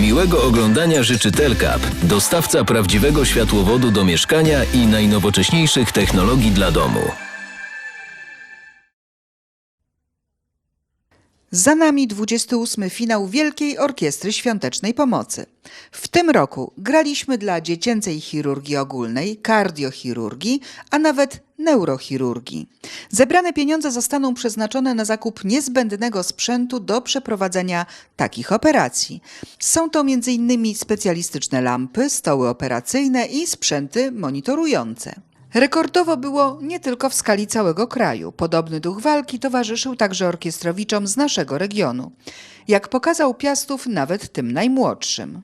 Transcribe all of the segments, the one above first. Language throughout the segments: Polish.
Miłego oglądania życzy Telkap, dostawca prawdziwego światłowodu do mieszkania i najnowocześniejszych technologii dla domu. Za nami 28. finał Wielkiej Orkiestry Świątecznej Pomocy. W tym roku graliśmy dla dziecięcej chirurgii ogólnej, kardiochirurgii, a nawet neurochirurgii. Zebrane pieniądze zostaną przeznaczone na zakup niezbędnego sprzętu do przeprowadzenia takich operacji. Są to m.in. specjalistyczne lampy, stoły operacyjne i sprzęty monitorujące. Rekordowo było nie tylko w skali całego kraju. Podobny duch walki towarzyszył także orkiestrowiczom z naszego regionu. Jak pokazał Piastów nawet tym najmłodszym.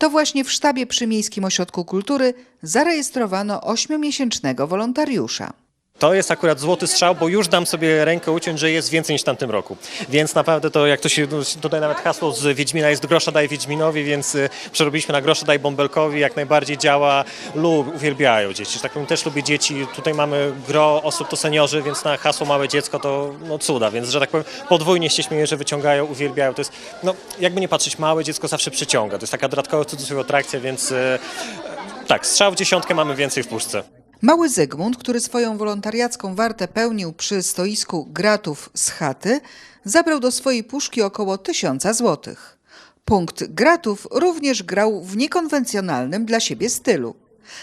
To właśnie w sztabie przy Miejskim Ośrodku Kultury zarejestrowano ośmiomiesięcznego wolontariusza. To jest akurat złoty strzał, bo już dam sobie rękę uciąć, że jest więcej niż w tamtym roku. Więc naprawdę to, jak to się, no, tutaj nawet hasło z Wiedźmina jest grosza daj Wiedźminowi, więc y, przerobiliśmy na grosza daj Bąbelkowi, jak najbardziej działa, lub uwielbiają dzieci. Tak powiem, też lubię dzieci. Tutaj mamy gro osób, to seniorzy, więc na hasło małe dziecko to no, cuda, więc, że tak powiem, podwójnie się śmieję, że wyciągają, uwielbiają. To jest, no, jakby nie patrzeć, małe dziecko zawsze przyciąga. To jest taka dodatkowa cudzysłowie atrakcja, więc y, tak, strzał w dziesiątkę mamy więcej w puszce. Mały Zygmunt, który swoją wolontariacką wartę pełnił przy stoisku gratów z chaty, zabrał do swojej puszki około tysiąca złotych. Punkt gratów również grał w niekonwencjonalnym dla siebie stylu.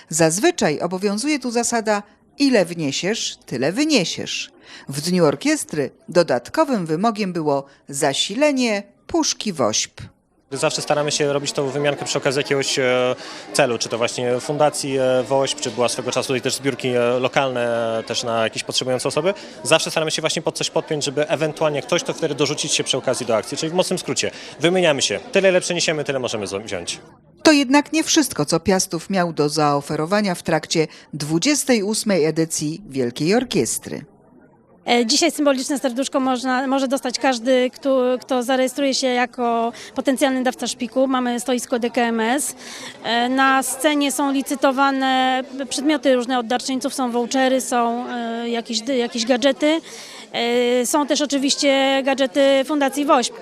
Zazwyczaj obowiązuje tu zasada ile wniesiesz, tyle wyniesiesz. W dniu orkiestry dodatkowym wymogiem było zasilenie puszki wośp. Zawsze staramy się robić tą wymiankę przy okazji jakiegoś e, celu, czy to właśnie fundacji e, WOŚP, czy była swego czasu tutaj też zbiórki e, lokalne też na jakieś potrzebujące osoby. Zawsze staramy się właśnie pod coś podpiąć, żeby ewentualnie ktoś to wtedy dorzucić się przy okazji do akcji. Czyli w mocnym skrócie, wymieniamy się. Tyle ile przeniesiemy, tyle możemy wziąć. To jednak nie wszystko, co Piastów miał do zaoferowania w trakcie 28. edycji Wielkiej Orkiestry. E, Dzisiaj symboliczne serduszko można, może dostać każdy, kto, kto zarejestruje się jako potencjalny dawca szpiku. Mamy stoisko DKMS. E, Na scenie są licytowane przedmioty różne od darczyńców, są vouchery, są e, jakieś, jakieś gadżety. E, Są też oczywiście gadżety Fundacji WOŚP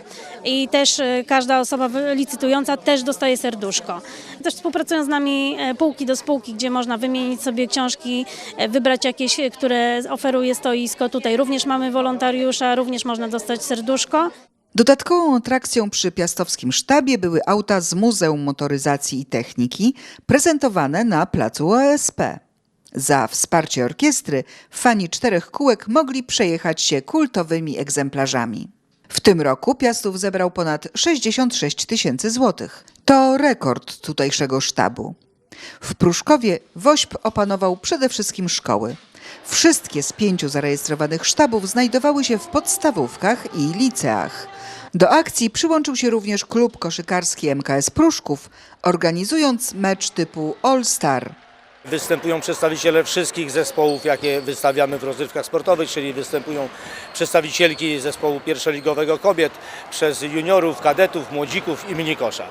i też e, każda osoba licytująca też dostaje serduszko. Też współpracują z nami e, półki do spółki, gdzie można wymienić sobie książki, wybrać jakieś, które oferuje stoisko. Tutaj również mamy wolontariusza, również można dostać serduszko. Dodatkową atrakcją przy piastowskim sztabie były auta z Muzeum Motoryzacji i Techniki, prezentowane na placu OSP. Za wsparcie orkiestry fani czterech kółek mogli przejechać się kultowymi egzemplarzami. W tym roku Piastów zebrał ponad 66 tysięcy złotych. To rekord tutejszego sztabu. W Pruszkowie WOŚP opanował przede wszystkim szkoły. Wszystkie z pięciu zarejestrowanych sztabów znajdowały się w podstawówkach i liceach. Do akcji przyłączył się również klub koszykarski MKS Pruszków, organizując mecz typu All Star. Występują przedstawiciele wszystkich zespołów, jakie wystawiamy w rozrywkach sportowych, czyli występują przedstawicielki zespołu pierwszoligowego kobiet, przez juniorów, kadetów, młodzików i minikosza.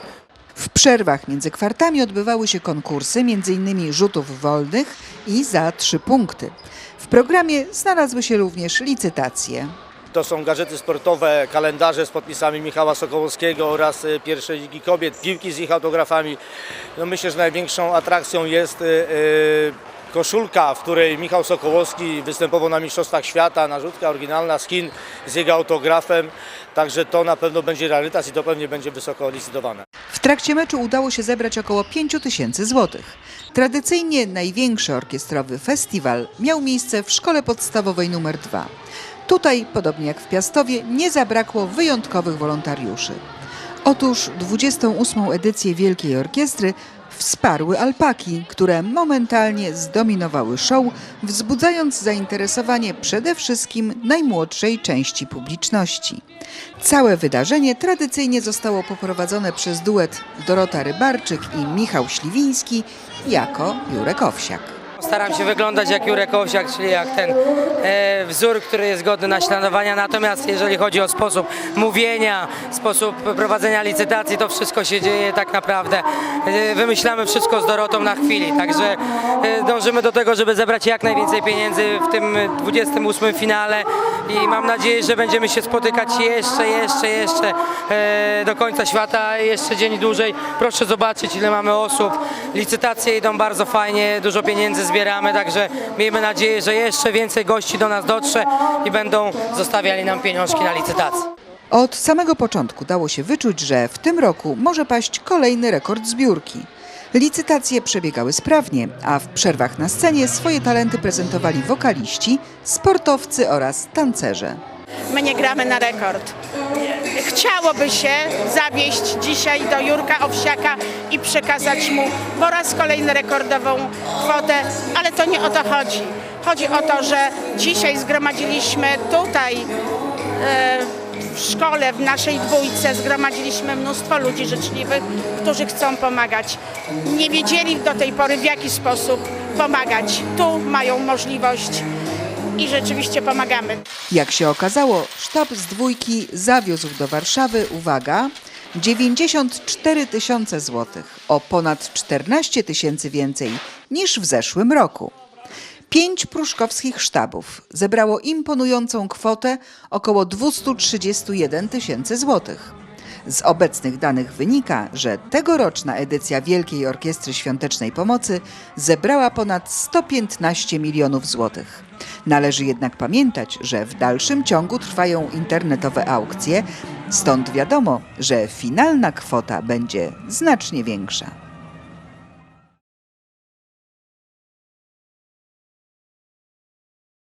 W przerwach między kwartami odbywały się konkursy, m.in. rzutów wolnych i za trzy punkty. W programie znalazły się również licytacje. To są gadżety sportowe, kalendarze z podpisami Michała Sokołowskiego oraz y, pierwszej Ligi Kobiet, piłki z ich autografami. No myślę, że największą atrakcją jest y, y, koszulka, w której Michał Sokołowski występował na Mistrzostwach Świata, narzutka oryginalna Chin z jego autografem. Także to na pewno będzie rarytas i to pewnie będzie wysoko licytowane. W trakcie meczu udało się zebrać około 5 tysięcy złotych. Tradycyjnie największy orkiestrowy festiwal miał miejsce w szkole podstawowej nr 2. Tutaj, podobnie jak w Piastowie, nie zabrakło wyjątkowych wolontariuszy. Otóż 28. edycję Wielkiej Orkiestry wsparły alpaki, które momentalnie zdominowały show, wzbudzając zainteresowanie przede wszystkim najmłodszej części publiczności. Całe wydarzenie tradycyjnie zostało poprowadzone przez duet Dorota Rybarczyk i Michał Śliwiński jako Jurek Owsiak. Staram się wyglądać jak Jurek Owsiak, czyli jak ten e, wzór, który jest godny naśladowania. Natomiast jeżeli chodzi o sposób mówienia, sposób prowadzenia licytacji, to wszystko się dzieje tak naprawdę. E, wymyślamy wszystko z Dorotą na chwili. Także e, dążymy do tego, żeby zebrać jak najwięcej pieniędzy w tym 28 finale. I mam nadzieję, że będziemy się spotykać jeszcze, jeszcze, jeszcze e, do końca świata, jeszcze dzień dłużej. Proszę zobaczyć ile mamy osób, licytacje idą bardzo fajnie, dużo pieniędzy zbieramy, także miejmy nadzieję, że jeszcze więcej gości do nas dotrze i będą zostawiali nam pieniążki na licytacji. Od samego początku dało się wyczuć, że w tym roku może paść kolejny rekord zbiórki. Licytacje przebiegały sprawnie, a w przerwach na scenie swoje talenty prezentowali wokaliści, sportowcy oraz tancerze. My nie gramy na rekord. Chciałoby się zawieść dzisiaj do Jurka Owsiaka i przekazać mu po raz kolejny rekordową kwotę, ale to nie o to chodzi. Chodzi o to, że dzisiaj zgromadziliśmy tutaj e, w szkole, w naszej dwójce, zgromadziliśmy mnóstwo ludzi życzliwych, którzy chcą pomagać. Nie wiedzieli do tej pory w jaki sposób pomagać. Tu mają możliwość i rzeczywiście pomagamy. Jak się okazało, sztab z dwójki zawiózł do Warszawy, uwaga, 94 tysiące złotych, o ponad 14 tysięcy więcej niż w zeszłym roku. Pięć pruszkowskich sztabów zebrało imponującą kwotę około 231 tysięcy złotych. Z obecnych danych wynika, że tegoroczna edycja Wielkiej Orkiestry Świątecznej Pomocy zebrała ponad 115 milionów złotych. Należy jednak pamiętać, że w dalszym ciągu trwają internetowe aukcje, stąd wiadomo, że finalna kwota będzie znacznie większa.